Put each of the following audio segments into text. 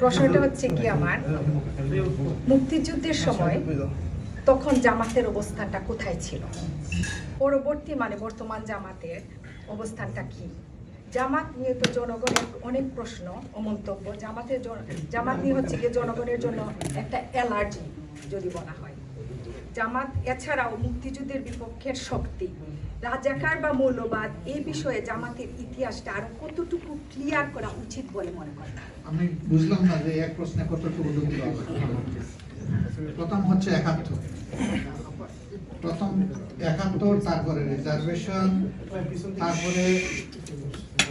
প্রশ্নটা হচ্ছে কি আমার? মুক্তিযুদ্ধের সময় তখন জামাতের অবস্থানটা কোথায় ছিল? পরবর্তী মানে বর্তমান জামাতের অবস্থানটা কি? জামাত নিয়ে তো জনগণের অনেক প্রশ্ন ও মন্তব্য। জামাতের জামাত নিয়ে হচ্ছে গিয়ে জনগণের জন্য একটা অ্যালার্জি যদি বলা হয়। জামাত এছাড়াও মুক্তিযুদ্ধের বিপক্ষের শক্তি রাজাকার বা মৌলবাদ এই বিষয়ে জামাতের ইতিহাসটা আরও কতটুকু ক্লিয়ার করা উচিত বলে মনে করেন? আমি বুঝলাম না যে এক প্রশ্নে কতটুকু প্রথম হচ্ছে একাত্তর। প্রথম একাত্তর, তারপরে রিজার্ভেশন তারপরে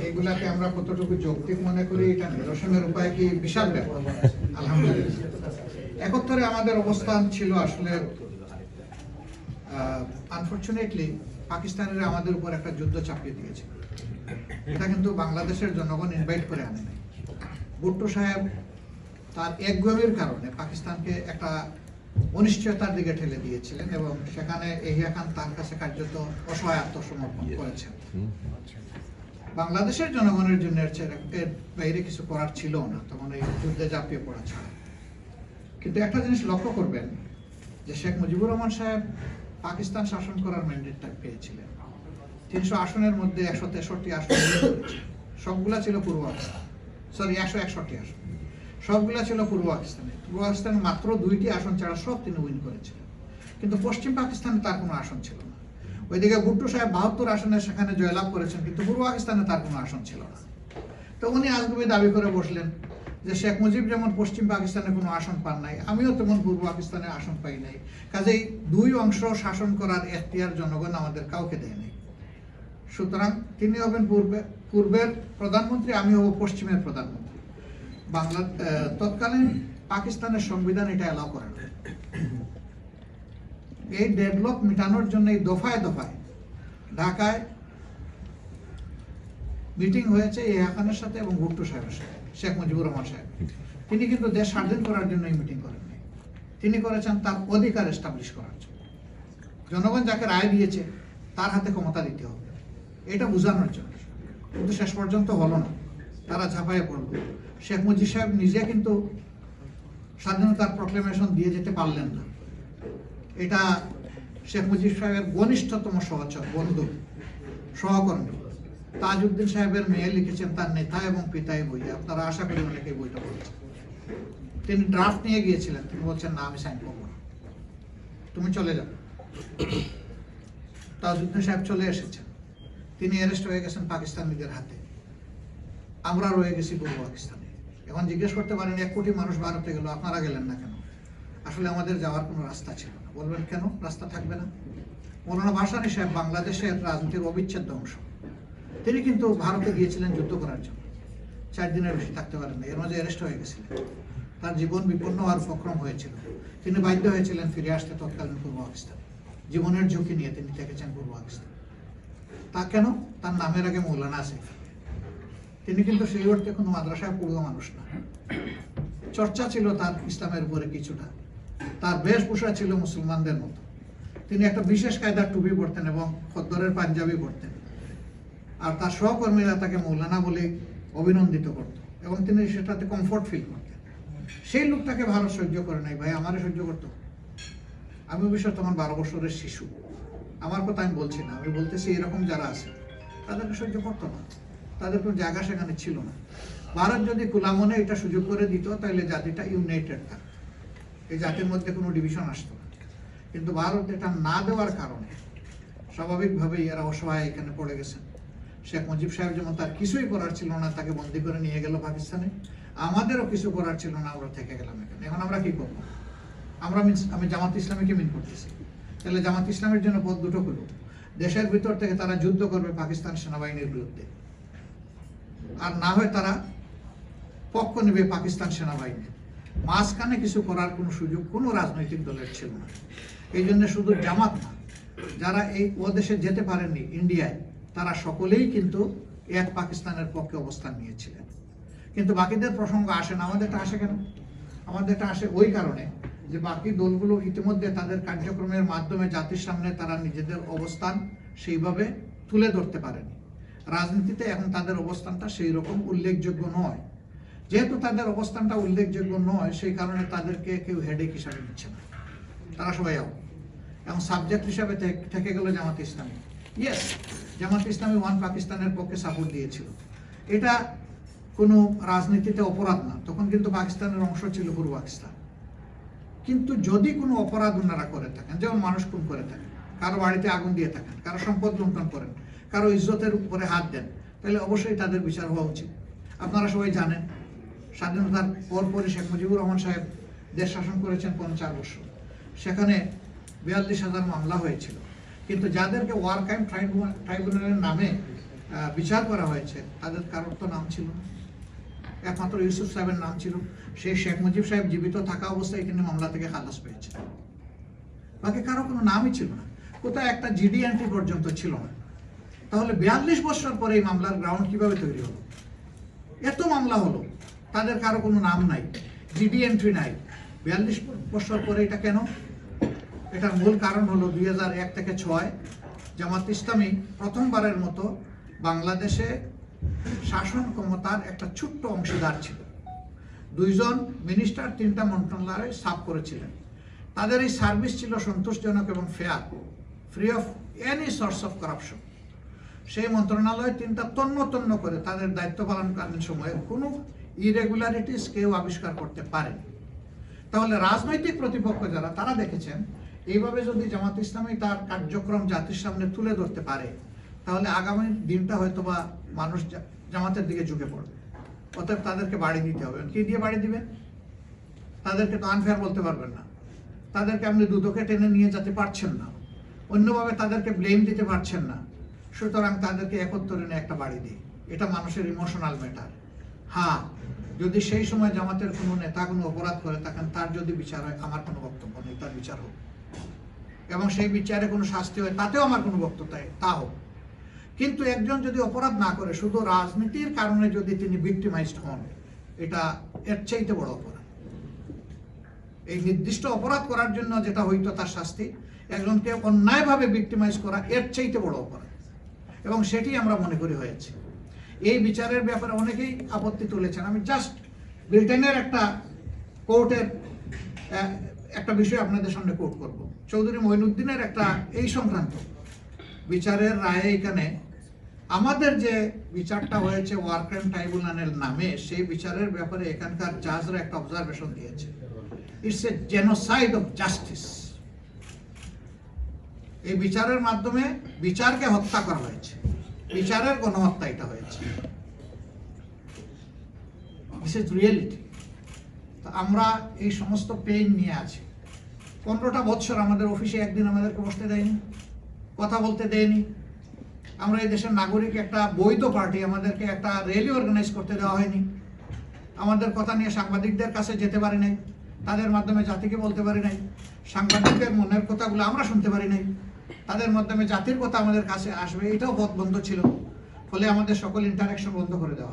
এগুলাকে আমরা কতটুকু যৌক্তিক মনে করি, এটা নিরসনের উপায় কি? বিশাল ব্যাপার। আলহামদুলিল্লাহ। একাত্তরে আমাদের অবস্থান ছিল আসলে আনফর্চুনেটলি পাকিস্তানিরা আমাদের উপর একটা যুদ্ধ চাপিয়ে দিয়েছে। এটা কিন্তু বাংলাদেশের জনগণ ইনভাইট করে আনে নাই। ভুট্টো সাহেব তার একগুমের কারণে পাকিস্তানকে একটা অনিশ্চয়তার দিকে ঠেলে দিয়েছিলেন এবং সেখানে এহিয়া খান তার কাছে কার্যত অসহায় আত্মসমর্পণ করেছেন। বাংলাদেশের জনগণের জন্য এর এর বাইরে কিছু করার ছিল না তখন এই যুদ্ধে ঝাঁপিয়ে পড়া ছাড়া। কিন্তু একটা জিনিস লক্ষ্য করবেন যে শেখ মুজিবুর রহমান সাহেব পাকিস্তান শাসন করার ম্যান্ডেটটা পেয়েছিলেন। তিনশো আসনের মধ্যে একশো তেষট্টি আসন। সবগুলা ছিল পূর্ব সরি একশো একষট্টি আসন। সবগুলা ছিল পূর্ব পাকিস্তানে। পূর্ব পাকিস্তানে মাত্র দুইটি আসন ছাড়া সব তিনি উইন করেছিলেন। কিন্তু পশ্চিম পাকিস্তানে তার কোনো আসন ছিল না। ওইদিকে ভুট্টো সাহেব বাহাত্তর আসনে সেখানে জয়লাভ করেছেন, কিন্তু পূর্ব পাকিস্তানে তার কোনো আসন ছিল না। তো উনি আজগুবি দাবি করে বসলেন যে শেখ মুজিব যেমন পশ্চিম পাকিস্তানে কোনো আসন পান নাই, আমিও তেমন পূর্ব পাকিস্তানে আসন পাই নাই। কাজেই দুই অংশ শাসন করার এখতিয়ার জনগণ আমাদের কাউকে দেয় নাই। সুতরাং তিনি হবেন পূর্বে, পূর্বের প্রধানমন্ত্রী, আমি হব পশ্চিমের প্রধানমন্ত্রী। বাংলা তৎকালীন পাকিস্তানের সংবিধান এটা অ্যালাউ করে না এই ডেডলক মেটানোর জন্য এই দফায় দফায় ঢাকায় মিটিং হয়েছে, এই হাকানের সাথে এবং ভুট্টো সাহেবের সাথে। শেখ মুজিবুর রহমান সাহেব। তিনি কিন্তু দেশ স্বাধীন করার জন্য এই মিটিং করেননি তিনি করেছেন তার অধিকার এস্টাবলিশ করার জন্য। জনগণ যাকে রায় দিয়েছে তার হাতে ক্ষমতা দিতে হবে। এটা বোঝানোর জন্য। কিন্তু শেষ পর্যন্ত হলো না। তারা ঝাঁপাইয়ে পড়ল। শেখ মুজিব সাহেব নিজে কিন্তু স্বাধীনতার প্রক্লেমেশন দিয়ে যেতে পারলেন না। এটা শেখ মুজিব সাহেবের ঘনিষ্ঠতম সহচর বন্ধু সহকর্মী। তাজউদ্দিন সাহেবের মেয়ে লিখেছেন তার নেতা এবং পিতাই বই আপনারা আশা করি অনেকে বইটা পড়েছেন। তিনি ড্রাফট নিয়ে গিয়েছিলেন। তিনি বলছেন, না, আমি সাইন করব না। তুমি চলে যাও। তাজউদ্দিন সাহেব চলে এসেছেন। তিনি অ্যারেস্ট হয়ে গেছেন পাকিস্তানিদের হাতে। আমরা রয়ে গেছি পূর্ব পাকিস্তানে। এখন জিজ্ঞেস করতে পারেন, এক কোটি মানুষ ভারতে গেল, আপনারা গেলেন না কেন? আসলে আমাদের যাওয়ার কোনো রাস্তা ছিল না। বলবেন, কেন? রাস্তা থাকবে না? মৌলানা ভাসানী সাহেব, বাংলাদেশের রাজনীতির অবিচ্ছেদ্য অংশ। তিনি কিন্তু ভারতে গিয়েছিলেন যুদ্ধ করার জন্য। চার দিনের বেশি থাকতে পারেন এর মাঝে অ্যারেস্ট হয়ে গেছিলেন। তার জীবন বিপন্ন হওয়ার উপক্রম হয়েছিল। তিনি বাধ্য হয়েছিলেন ফিরে আসতে তৎকালীন পূর্ব পাকিস্তান। জীবনের ঝুঁকি নিয়ে তিনি থেকেছেন পূর্ব পাকিস্তান। তা কেন? তার নামের আগে মৌলানা আছে তিনি কিন্তু সেই কোনো মাদ্রাসায় পড়ুয়া মানুষ না। চর্চা ছিল তার ইসলামের উপরে কিছুটা। তার বেশভূষা ছিল মুসলমানদের মতো। তিনি একটা বিশেষ কায়দার টুপি পরতেন এবং খদ্দরের পাঞ্জাবি পরতেন। আর তার সহকর্মীরা তাকে মৌলানা বলে অভিনন্দিত করত এবং তিনি সেটাতে কমফোর্ট ফিল করতেন। সেই লোকটাকে ভারত সহ্য করে নাই, ভাই, আমারে সহ্য করতো আমি অবশ্য তখন বারো বছরের শিশু। আমার কথা আমি বলছি না। আমি বলতেছি এরকম যারা আছে, তাদেরকে সহ্য করতো না। তাদের কোনো জায়গা সেখানে ছিল না। ভারত যদি কুলামনে এটা সুযোগ করে দিত, তাহলে জাতিটা ইউনাইটেড থাকতো। এই জাতির মধ্যে কোনো ডিভিশন আসতো না। কিন্তু ভারত এটা না দেওয়ার কারণে স্বাভাবিকভাবেই এরা অসহায় এখানে পড়ে গেছেন। শেখ মুজিব সাহেব যেমন তার কিছুই করার ছিল না, তাকে বন্দি করে নিয়ে গেল পাকিস্তানে। আমাদেরও কিছু করার ছিল না, আমরা থেকে গেলাম এখানে। এখন আমরা কি করব? আমরা মিন- আমি জামাত ইসলামীকে মিন করতেছি। তাহলে জামাত ইসলামের জন্য পথ দুটো করব দেশের ভিতর থেকে তারা যুদ্ধ করবে পাকিস্তান সেনাবাহিনীর বিরুদ্ধে। আর না হয় তারা পক্ষ নেবে পাকিস্তান সেনাবাহিনী। মাঝখানে কিছু করার কোনো সুযোগ কোনো রাজনৈতিক দলের ছিল না। এই জন্য শুধু জামাত না, যারা এই ও দেশে যেতে পারেননি, ইন্ডিয়ায় তারা সকলেই কিন্তু এক পাকিস্তানের পক্ষে অবস্থান নিয়েছিলেন। কিন্তু বাকিদের প্রসঙ্গ আসে না। আমাদেরটা আসে কেন? আমাদেরটা আসে ওই কারণে যে বাকি দলগুলো ইতিমধ্যে তাদের কার্যক্রমের মাধ্যমে জাতির সামনে তারা নিজেদের অবস্থান সেইভাবে তুলে ধরতে পারেনি। রাজনীতিতে এখন তাদের অবস্থানটা সেই রকম উল্লেখযোগ্য নয়। যেহেতু তাদের অবস্থানটা উল্লেখযোগ্য নয়, সেই কারণে তাদেরকে কেউ হেডেক হিসাবে নিচ্ছে না। তারা সবাই আউট এবং সাবজেক্ট হিসাবে থেকে- গেল জামাত ইসলামী। ইয়েস জামাত ইসলামী ওয়ান পাকিস্তানের পক্ষে সাপোর্ট দিয়েছিল। এটা কোনো রাজনীতিতে অপরাধ না, তখন কিন্তু পাকিস্তানের অংশ ছিল পূর্ব পাকিস্তান। কিন্তু যদি কোনো অপরাধ ওনারা করে থাকেন, যেমন মানুষ খুন করে থাকেন, কারও বাড়িতে আগুন দিয়ে থাকেন, কারও সম্পদ লুণ্ঠন করেন, কারও ইজ্জতের উপরে হাত দেন, তাহলে অবশ্যই তাদের বিচার হওয়া উচিত। আপনারা সবাই জানেন, স্বাধীনতার পরপরই শেখ মুজিবুর রহমান সাহেব দেশ শাসন করেছেন পঞ্চাশ বছর। সেখানে বিয়াল্লিশ হাজার মামলা হয়েছিল। কিন্তু যাদেরকে ওয়ার ক্রাইম ট্রাইব্যুনালের নামে বিচার করা হয়েছে, তাদের কারোর তো নাম ছিল না। একমাত্র ইউসুফ সাহেবের নাম ছিল। সেই শেখ মুজিব সাহেব জীবিত থাকা অবস্থায় এখানে মামলা থেকে খালাস পেয়েছে। বাকি কারও কোনো নামই ছিল না। কোথাও একটা জিডি এন্ট্রি পর্যন্ত ছিল না। তাহলে বিয়াল্লিশ বছর পরে এই মামলার গ্রাউন্ড কীভাবে তৈরি হলো? এত মামলা হলো, তাদের কারও কোনো নাম নাই জিডি এন্ট্রি নাই। বিয়াল্লিশ বছর পরে এটা কেন? এটার মূল কারণ হলো দুই থেকে ছয়, জামাত ইসলামী প্রথমবারের মতো বাংলাদেশে শাসন ক্ষমতার একটা ছোট্ট অংশীদার ছিল। দুইজন মিনিস্টার তিনটা মন্ত্রণালয়ে সাফ করেছিলেন। তাদের এই সার্ভিস ছিল সন্তোষজনক এবং fair free of any source of corruption সেই মন্ত্রণালয় তিনটা তন্ন তন্ন করে তাদের দায়িত্ব পালনকালীন সময়ে কোনো ইরেগুলারিটিস কেউ আবিষ্কার করতে পারেনি। তাহলে রাজনৈতিক প্রতিপক্ষ যারা, তারা দেখেছেন এইভাবে যদি জামাত ইসলামী তার কার্যক্রম জাতির সামনে তুলে ধরতে পারে, তাহলে আগামী দিনটা হয়তো বা মানুষ জামাতের দিকে ঝুঁকে পড়বে। অতএব তাদেরকে বাড়ি দিতে হবে। কি দিয়ে বাড়ি দিবেন তাদেরকে তো আনফেয়ার বলতে পারবেন না। তাদেরকে আপনি দুদকে টেনে নিয়ে যেতে পারছেন না। অন্যভাবে তাদেরকে ব্লেম দিতে পারছেন না। সুতরাং তাদেরকে একত্তরে নিয়ে একটা বাড়ি দিই। এটা মানুষের ইমোশনাল ম্যাটার হ্যাঁ যদি সেই সময় জামাতের কোনো নেতা কোনো অপরাধ করে থাকেন, তার যদি বিচার হয়, আমার কোনো বক্তব্য নেই, তার বিচার হোক। এবং সেই বিচারে কোনো শাস্তি হয়, তাতেও আমার কোনো বক্তব্য তা হোক। কিন্তু একজন যদি অপরাধ না করে, শুধু রাজনীতির কারণে যদি তিনি ভিক্টিমাইজড হন, এটা এর চাইতে বড় অপরাধ। এই নির্দিষ্ট অপরাধ করার জন্য যেটা হইতো তার শাস্তি, একজনকে অন্যায়ভাবে ভিক্টিমাইজ করা এর চাইতে বড় অপরাধ। এবং সেটি আমরা মনে করি হয়েছে। এই বিচারের ব্যাপারে অনেকেই আপত্তি তুলেছেন। আমি জাস্ট ব্রিটেনের একটা কোর্টের একটা বিষয় আপনাদের সামনে কোর্ট করব। চৌধুরী মঈনুদ্দিনের একটা এই সংক্রান্ত বিচারের রায়ে এখানে আমাদের যে বিচারটা হয়েছে ওয়ার ক্রাইম ট্রাইব্যুনালের নামে, সেই বিচারের ব্যাপারে এখানকার জাজরা একটা অবজারভেশন দিয়েছে। It's a genocide of justice এই বিচারের মাধ্যমে বিচারকে হত্যা করা হয়েছে। বিচারের গণহত্যা এটা হয়েছে। দিস ইজ রিয়েলিটি আমরা এই সমস্ত পেইন নিয়ে আছি। পনেরোটা বছর আমাদের অফিসে একদিন আমাদেরকে বসতে দেয়নি, কথা বলতে দেয়নি। আমরা এই দেশের নাগরিক, একটা বৈধ পার্টি আমাদেরকে একটা র্যালি অর্গানাইজ করতে দেওয়া হয়নি। আমাদের কথা নিয়ে সাংবাদিকদের কাছে যেতে পারি নাই, তাদের মাধ্যমে জাতিকে বলতে পারি নাই, সাংবাদিকদের মনের কথাগুলো আমরা শুনতে পারি নাই, তাদের মাধ্যমে জাতির কথা আমাদের কাছে আসবে, এটাও পথ বন্ধ ছিল। ফলে আমাদের সকল ইন্টারাকশন বন্ধ করে দেওয়া হয়।